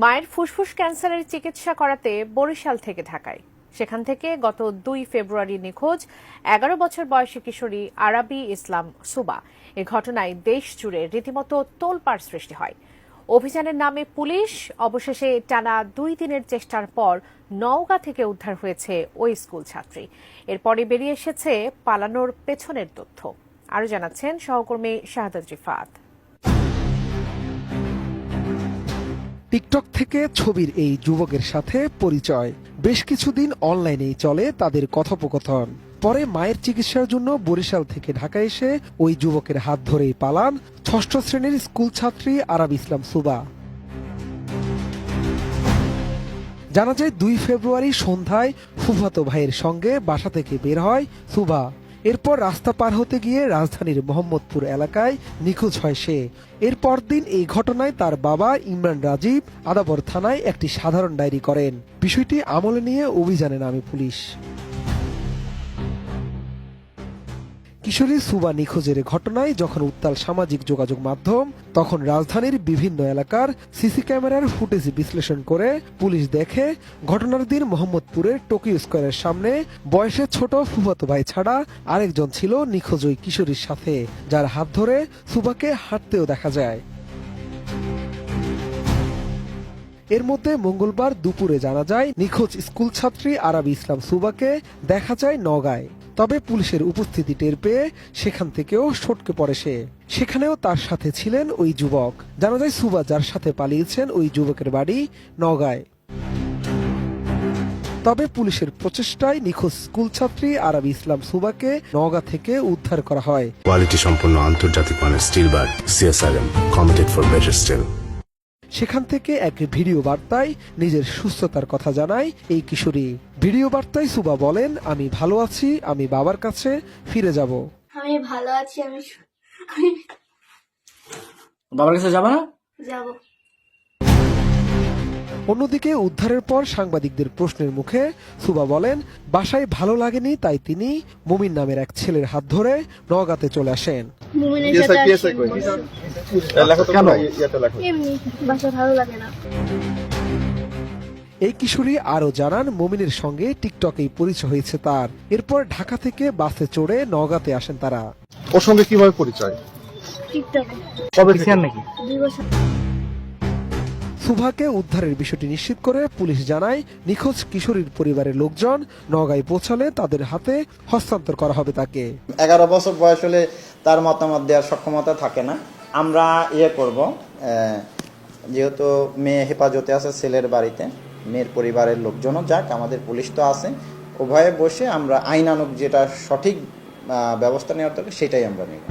মায়ের ফুসফুস ক্যান্সারের চিকিৎসা করাতে বরিশাল থেকে ঢাকায়। সেখান থেকে গত দুই ফেব্রুয়ারি নিখোঁজ এগারো বছর বয়সী কিশোরী আরাবি ইসলাম সুবা। এ ঘটনায় দেশ জুড়ে রীতিমতো তোলপাড় সৃষ্টি হয়। অভিযানের নামে পুলিশ অবশেষে টানা দুই দিনের চেষ্টার পর নওগাঁ থেকে উদ্ধার হয়েছে ওই স্কুল ছাত্রী। এরপরে বেরিয়ে এসেছে পালানোর পেছনের তথ্য। আরও জানাচ্ছেন সহকর্মী শাহাদাত রিফাত টিকটক থেকে ছবির এই যুবকের সাথে পরিচয়। বেশ কিছুদিন অনলাইনেই চলে তাদের কথোপকথন। পরে মায়ের চিকিৎসার জন্য বরিশাল থেকে ঢাকা এসে ওই যুবকের হাত ধরেই পালান ষষ্ঠ শ্রেণির স্কুল ছাত্রী আরাব ইসলাম সুবা। জানা যায়, দুই ফেব্রুয়ারি সন্ধ্যায় ফুফাতো ভাইয়ের সঙ্গে বাসা থেকে বের হয় সুবা। এরপর রাস্তা পার হতে গিয়ে রাজধানীর মোহাম্মদপুর এলাকায় নিখোঁজ হয় সে। এরপর দিন এই ঘটনায় তার বাবা ইমরান রাজীব আদাবর থানায় একটি সাধারণ ডায়েরি করেন। বিষয়টি আমলে নিয়ে অভিযানে নামে পুলিশ। কিশোরী সুবা নিখোঁজের ঘটনায় যখন উত্তাল সামাজিক যোগাযোগ মাধ্যম, তখন রাজধানীর বিভিন্ন এলাকার সিসি ক্যামেরার ফুটেজ বিশ্লেষণ করে পুলিশ দেখে ঘটনার দিন মোহাম্মদপুরের টোকিও স্কোয়ারের সামনে বয়সে ছোট ফুফাতো ভাই ছাড়া আরেকজন ছিল নিখোঁজ ওই কিশোরীর সাথে, যার হাত ধরে সুবাকে হাঁটতেও দেখা যায়। এর মধ্যে মঙ্গলবার দুপুরে জানা যায়, নিখোঁজ স্কুল ছাত্রী আরবি ইসলাম সুবাকে দেখা যায় নগায়। তবে পুলিশের উপস্থিতি টের পেয়ে সেখান থেকেও সটকে পড়ে সে। সেখানেও তার সাথে ছিলেন ওই যুবক। জানা যায় সুবা যার সাথে পালিয়েছেন ওই যুবকের বাড়ি নগায় তবে পুলিশের প্রচেষ্টায় নিখোঁজ স্কুল ছাত্রী আরবি ইসলাম সুবাকে নওগাঁ থেকে উদ্ধার করা হয়। কোয়ালিটি সম্পন্ন আন্তর্জাতিক মানের steel bar CSRM, committed for better steel. সেখান থেকে এক ভিডিও বার্তায় নিজের সুস্থতার কথা জানায় এই কিশোরী। ভিডিও বার্তায় সুবা বলেন আমি ভালো আছি আমি বাবার কাছে ফিরে যাব। আমি ভালো আছি আমি বাবার কাছে যাবা না? যাব। অন্যদিকে উদ্ধারের পর সাংবাদিকদের প্রশ্নের মুখে সুবা বলেন বাসায় ভালো লাগেনি তাই তিনি মুমিন নামের এক ছেলের হাত ধরে নগাতে চলে আসেন। এই কিশোরী আরও জানান মুমিনের সঙ্গে টিকটকেই পরিচয় হয়েছে তার। এরপর ঢাকা থেকে বাসে চড়ে নগাতে আসেন তারা। ওর সঙ্গে কীভাবে পরিচয়? টিকটকে। কবে নাকি? দুই বছর। সুভাকে উদ্ধারের বিষয়টি নিশ্চিত করে পুলিশ জানায়, নিখোঁজ কিশোরীর পরিবারের লোকজন নগায় পৌঁছালে তাদের হাতে হস্তান্তর করা হবে তাকে। এগারো বছর বয়স হলে তার মতামত দেওয়ার সক্ষমতা থাকে না। আমরা ইয়ে করব যেহেতু মেয়ে হেফাজতে আছে ছেলের বাড়িতে, মেয়ের পরিবারের লোকজনও যাক, আমাদের পুলিশ তো আছে, উভয়ে বসে আমরা আইনানুক যেটা সঠিক ব্যবস্থা নেওয়ার দরকার সেটাই আমরা নেব।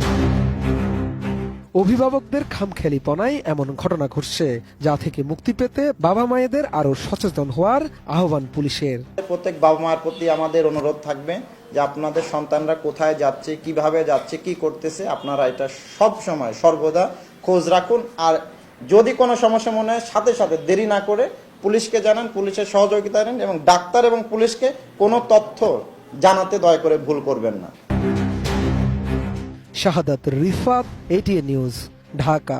অভিভাবকদের খামখেয়ালিপনায় এমন ঘটনা ঘটছে, যা থেকে মুক্তি পেতে বাবা মায়েদের আরও সচেতন হওয়ার আহ্বান পুলিশের। প্রত্যেক বাবা মার প্রতি আমাদের অনুরোধ থাকবে যে আপনাদের সন্তানরা কোথায় যাচ্ছে, কীভাবে যাচ্ছে, কি করতেছে, আপনারা এটা সব সময় সর্বদা খোঁজ রাখুন। আর যদি কোনো সমস্যা মনে হয়, সাথে সাথে দেরি না করে পুলিশকে জানান, পুলিশের সহযোগিতা নেন এবং ডাক্তার এবং পুলিশকে কোনো তথ্য জানাতে দয়া করে ভুল করবেন না। Shahadat Rifat ATN news Dhaka.